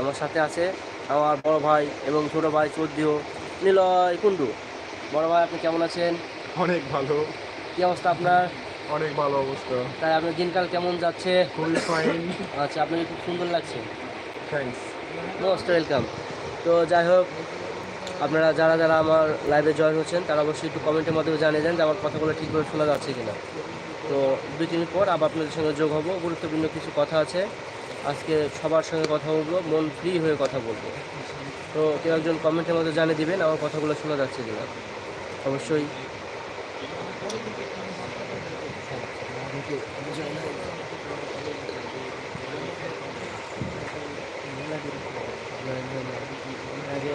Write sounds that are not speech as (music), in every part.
আমার সাথে আছে আমার বড় ভাই এবং ছোট ভাই চৌদ্দিও নিলয় কুন্ডু বড় ভাই আপনি কেমন আছেন? অনেক ভালো। কি অবস্থা আপনার? অনেক ভালো অবস্থা। তাই আপনার দিনকাল কেমন যাচ্ছে? খুবই ফাইন আচ্ছা আপনাকে খুব সুন্দর লাগছে। থ্যাংকস মোস্ট ওয়েলকাম তো যাই হোক আপনারা যারা যারা আমার লাইভে জয়েন হচ্ছেন তারা অবশ্যই একটু কমেন্টের মাধ্যমে জানিয়ে দেন যে আমার কথাগুলো ঠিকভাবে শোনা যাচ্ছে কিনা। তো দুই তিন পর আবার আপনাদের সঙ্গে যোগ হব। গুরুত্বপূর্ণ কিছু কথা আছে। আজকে সবার সঙ্গে কথা বলব, মন ফ্রি হয়ে কথা বলব। তো কেউ একজন কমেন্টের মধ্যে জানিয়ে দিবেন আমার কথাগুলো শোনা যাচ্ছে কিনা। অবশ্যই। আগে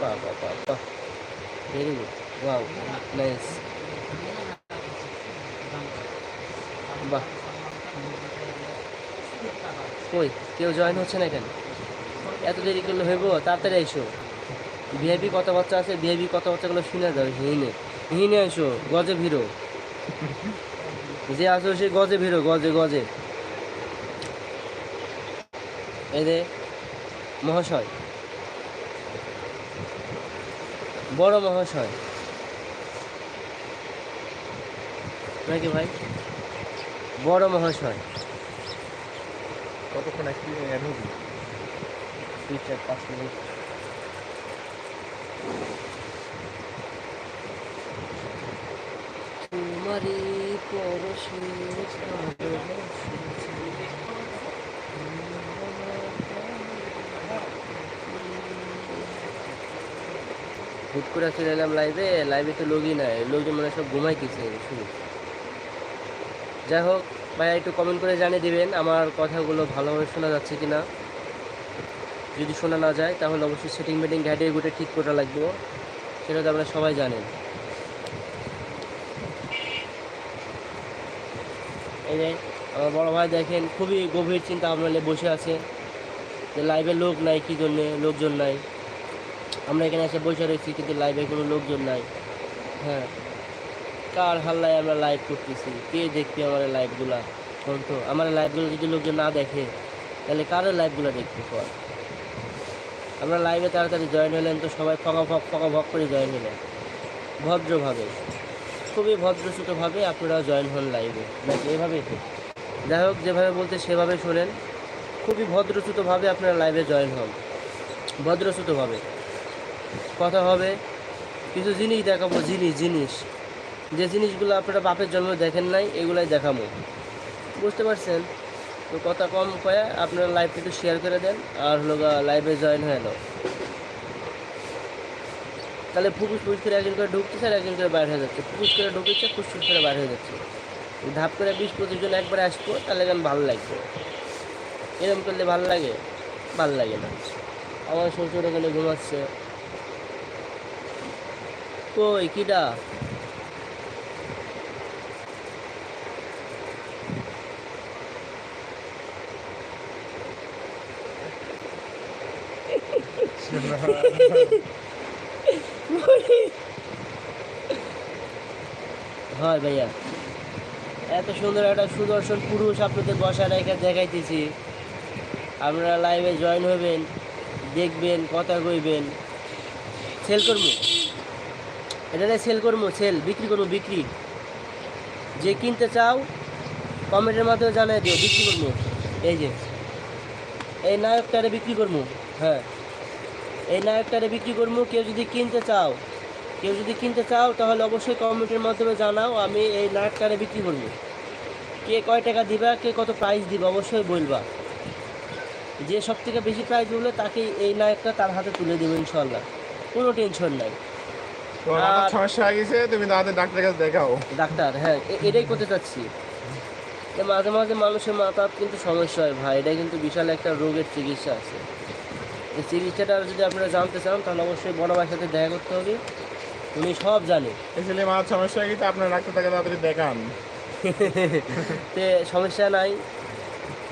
বাহ বাহ বাহ বাহ বাহ কই, কেউ জয়েন হচ্ছে না এখানে? এত দেরি করলে হইব? তাড়াতাড়ি এসো ভিআইপি কত বাচ্চা আছে ভিআইপি কত বাচ্চাগুলো শুনে যাও, হিনে। হিনে এসো গজে ভিড়ো। যে আসো সে গজে ভিড়ো, গজে গজে। যে মহাশয়। বড় মহাশয়। নাকি ভাই? বড় মহাশয়। কতক্ষণ একটি অ্যাড হবি? দুই চার পাঁচ মিনিট। তোমারই পরশে হুট করে চলে এলাম লাইভে লাইভে তো লোকই নাই, লোকজন মানে সব ঘুমাইতেছে শুধু। যাই হোক ভাইয়া একটু কমেন্ট করে জানিয়ে দেবেন আমার কথাগুলো ভালোভাবে শোনা যাচ্ছে কি না যদি শোনা না যায়, তাহলে অবশ্যই সেটিং মেটিং গাইডে গুটে ঠিক করা লাগবে। সেটা তো আপনারা সবাই জানেন। এই যে, আমার বড় ভাই দেখেন, খুবই গভীর চিন্তা ভাবনা বসে আছে। যে লাইভে লোক নাই, কী জন্যে? লোকজন নাই। আমরা এখানে এসে বসে রয়েছি, কিন্তু লাইভে কোনো লোকজন নাই। হ্যাঁ। কার হাল্লায় আমরা লাইভ করতেছি? কে দেখবে আমার লাইভগুলা কোন তো আমার লাইভগুলো যদি লোকজন না দেখে, তাহলে কারও লাইভগুলো দেখবে পর আমরা লাইভে তাড়াতাড়ি জয়েন হলেন তো সবাই ফকা ফক ফকা ভক করে জয়েন হলেন। ভদ্রভাবে, খুবই ভদ্রসূতভাবে আপনারা জয়েন হন লাইভে নাকি এভাবেই তো যাই হোক, যেভাবে বলতে সেভাবে শোনেন। খুবই ভদ্রসূতভাবে আপনারা লাইভে জয়েন হন। ভদ্রসূতভাবে। কথা হবে। কিছু জিনিস দেখাবো, জিনিস জিনিস। যে জিনিসগুলো আপনারা বাপের জন্ম দেখেন নাই, এগুলাই দেখাবো। বুঝতে পারছেন? তো কথা কম কয়ে আপনারা লাইভটা একটু শেয়ার করে দেন, আর হলো লাইভে জয়েন হয়ে নাও। তাহলে ফুকুস ফুস করে একজন করে ঢুকতেছে আর একজন করে বাইরে হয়ে যাচ্ছে। ফুকুস করে ঢুকছে, ফুসফুস করে বাইরে হয়ে যাচ্ছে। ধাপ করে বিশ পঁচিশ জন একবার আসব, তাহলে কেন ভালো লাগবে? এরকম করলে ভালো লাগে? ভালো লাগে না। আমার শ্বশুর ওখানে ঘুমাচ্ছে। কই, কিডা? হয় ভাইয়া। এত সুন্দর একটা সুদর্শন পুরুষ আপনাদের বসা রেখে দেখাইতেছি। আপনারা লাইভে জয়েন হবেন, দেখবেন, কথা কইবেন। সেল করব? এটা সেল করব সেল বিক্রি করব, বিক্রি। যে কিনতে চাও কমেন্টের মাধ্যমে জানাই দিও, বিক্রি করব। এই যে, এই নায়কটারে বিক্রি করব হ্যাঁ। এই নায়কটারে বিক্রি করব, কেউ যদি কিনতে চাও, কেউ যদি কিনতে চাও, তাহলে অবশ্যই কমেন্টের মাধ্যমে জানাও, আমি এই নায়কটারে বিক্রি করব। কে কয় টাকা দিবা, কে কত প্রাইস দিবা, অবশ্যই বলবা। যে সব থেকে বেশি প্রাইস বলবে তাকে এই নায়কটা তার হাতে তুলে দেবো ইনশাল্লাহ কোনো টেনশন নাই। তো আমার সমস্যা হয়ে গেছে তুমি তাদের ডাক্তারের কাছে দেখাও। ডাক্তার হ্যাঁ এটাই করতে চাচ্ছি। মাঝে মাঝে মানুষের মাথার কিন্তু সমস্যা হয় ভাই এটা কিন্তু বিশাল একটা রোগের চিকিৎসা আছে। এই চিকিৎসাটা যদি আপনারা জানতে চান তাহলে অবশ্যই বড় ভাইয়ের সাথে দেখা করতে হবে। উনি সব জানে। আসলে সমস্যা আপনার ডাক্তারটাকে তাড়াতাড়ি দেখান। (laughs) তে সমস্যা নাই।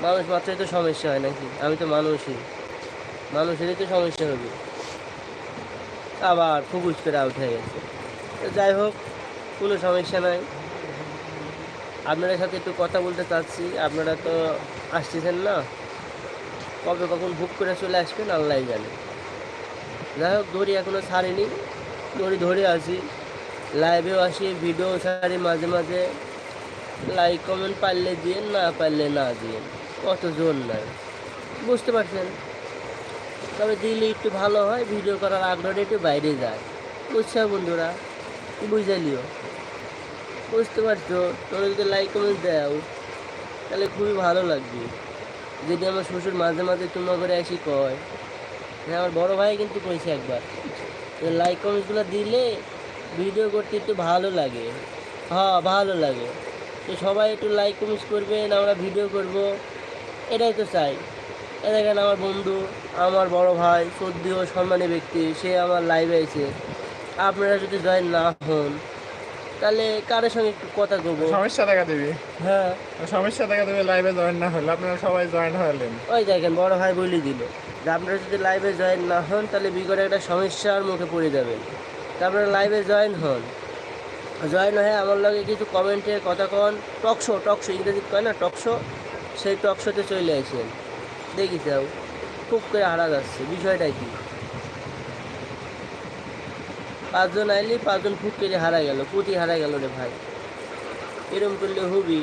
মানুষ মাত্রই তো সমস্যা হয় নাকি? আমি তো মানুষই। মানুষেরই তো সমস্যা হবে। আবার ফুকুস করে আউট হয়ে গেছে। যাই হোক, কোনো সমস্যা নাই। আপনাদের সাথে একটু কথা বলতে চাচ্ছি। আপনারা তো আসতেছেন না। কবে কখন বুক করে চলে আসবেন আল্লাহ জানে। যাই হোক, দড়ি এখনও ছাড়িনি। দড়ি ধরে আসি লাইভেও আসি ভিডিও ছাড়ি মাঝে মাঝে। লাইক কমেন্ট পারলে দিয়ে না পারলে না দিয়ে কত জোর নাই। বুঝতে পারছেন? তবে দিলে একটু ভালো হয় ভিডিও করার আগ্রহটা একটু বাইরে যায়। বুঝছ বন্ধুরা? বুঝালিও বুঝতে পারছ? তোমরা যদি লাইক কমেন্ট দাও, তাহলে খুবই ভালো লাগবে। যদি আমার শ্বশুর মাঝে মাঝে তোমা করে আসি কয় হ্যাঁ আমার বড় ভাই কিন্তু কইছে একবার লাইক কমেন্টসগুলো দিলে ভিডিও করতে একটু ভালো লাগে। হ্যাঁ ভালো লাগে। তো সবাই একটু লাইক কমেন্টস করবেন, আমরা ভিডিও করব। এটাই তো চাই। এ দেখেন আমার বন্ধু আমার বড় ভাই শ্রদ্ধেয় সম্মানী ব্যক্তি সে আমার লাইভে এসে আপনারা যদি জয়েন না হন তাহলে কারোর সঙ্গে একটু কথা কব সমস্যা দেখা দিবি। হ্যাঁ। সমস্যা দেখা দেবে লাইভে জয়েন না হলে আপনারা সবাই জয়েন হলেন। ওই দেখেন বড় ভাই বলে দিল যে আপনারা যদি লাইভে জয়েন না হন তাহলে বিগড়ে একটা সমস্যার মুখে পড়ে যাবেন। তা আপনারা লাইভে জয়েন হন। জয়েন হয়ে আমার লগে কিছু কমেন্টে কথা কন। টকশো টকশো ইংরেজি কয় না টকশো সেই টকশোতে চলে আসেন। দেখি যাও। খুব করে হারা যাচ্ছে বিষয়টা কি? পাঁচজন আইলি পাঁচজন ফুক করে হারা গেল পুঁতি হারা গেল রে ভাই। এরম করলে হবি?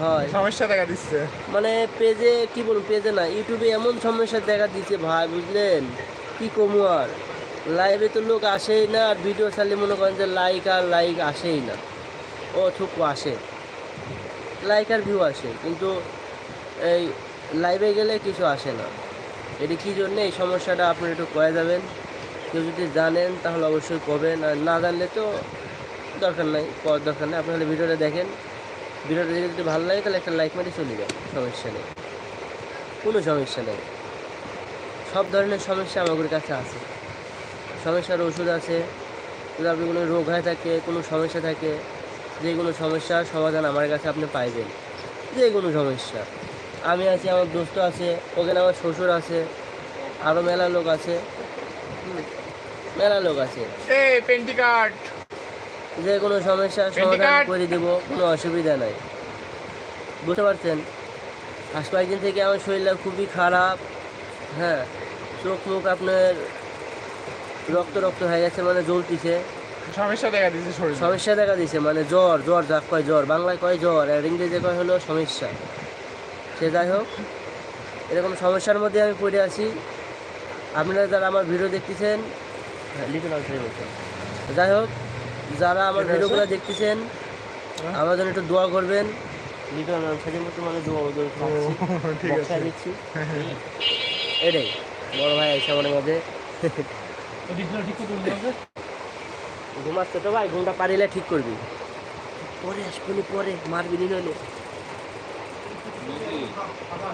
হয়। সমস্যা দেখা দিচ্ছে। মানে পেজে কি বলব পেজে না ইউটিউবে এমন সমস্যা দেখা দিচ্ছে ভাই বুঝলেন? কি কমু আর? লাইভে তো লোক আসেই না আর ভিডিও ছাড়লে মনে করেন যে লাইক আর লাইক আসেই না। ও থুকু আসে। লাইক আর ভিউ আসে কিন্তু এই লাইভে গেলে কিছু আসে না। এটি কী জন্যে? এই সমস্যাটা আপনি একটু কয়ে যাবেন। কেউ যদি জানেন, তাহলে অবশ্যই কবেন। আর না জানলে তো দরকার নাই, করার দরকার নেই। আপনি ভিডিওটা দেখেন, ভিডিওটা দেখে যদি ভালো লাগে, তাহলে একটা লাইক মারি চলে যান। সমস্যা নেই। কোনো সমস্যা নেই। সব ধরনের সমস্যা আমাদের কাছে আছে। সমস্যার ওষুধ আছে। যদি আপনি কোনো রোগ হয়ে থাকে, কোনো সমস্যা থাকে যে কোনো সমস্যার সমাধান আমার কাছে আপনি পাইবেন। যে কোনো সমস্যা। আমি আছি আমার দোস্ত আছে ওখানে আমার শ্বশুর আছে আরও মেলা লোক আছে। মেলা লোক আছে। এই পেন্টি কার্ড যে কোনো সমস্যার সমাধান করে দেবো কোনো অসুবিধা নাই। বুঝতে পারছেন? আজ কয়েকদিন থেকে আমার শরীরটা খুবই খারাপ। হ্যাঁ চোখ মুখ আপনার রক্ত রক্ত হয়ে গেছে মানে জ্বলতিছে। সমস্যা দেখা দিচ্ছে শরীরে। সমস্যা দেখা দিছে মানে জ্বর জ্বর যা কয় জ্বর বাংলায় কয় জ্বর আর ইংরেজিতে কয় হলো সমস্যা। সে যাই হোক এরকম সমস্যার মধ্যে আমি পড়ে আছি। আপনারা যারা আমার ভিডিও দেখতেছেন হ্যাঁ লিটল আনসারি বলছেন যাই হোক যারা আমার ভিডিওগুলো দেখতেছেন হ্যাঁ। আমার জন্য একটু দোয়া করবেন। লিটল আনসারির মতো মানে দোয়া ঠিক আছে। দিচ্ছি। এটাই। বড় ভাই এসে আমার মধ্যে ঘুমাচ্ছে তো ভাই ঘুমটা পারিলে ঠিক করবি। পরে আসবি পরে। মারবি নি নইলে। ハハハハ!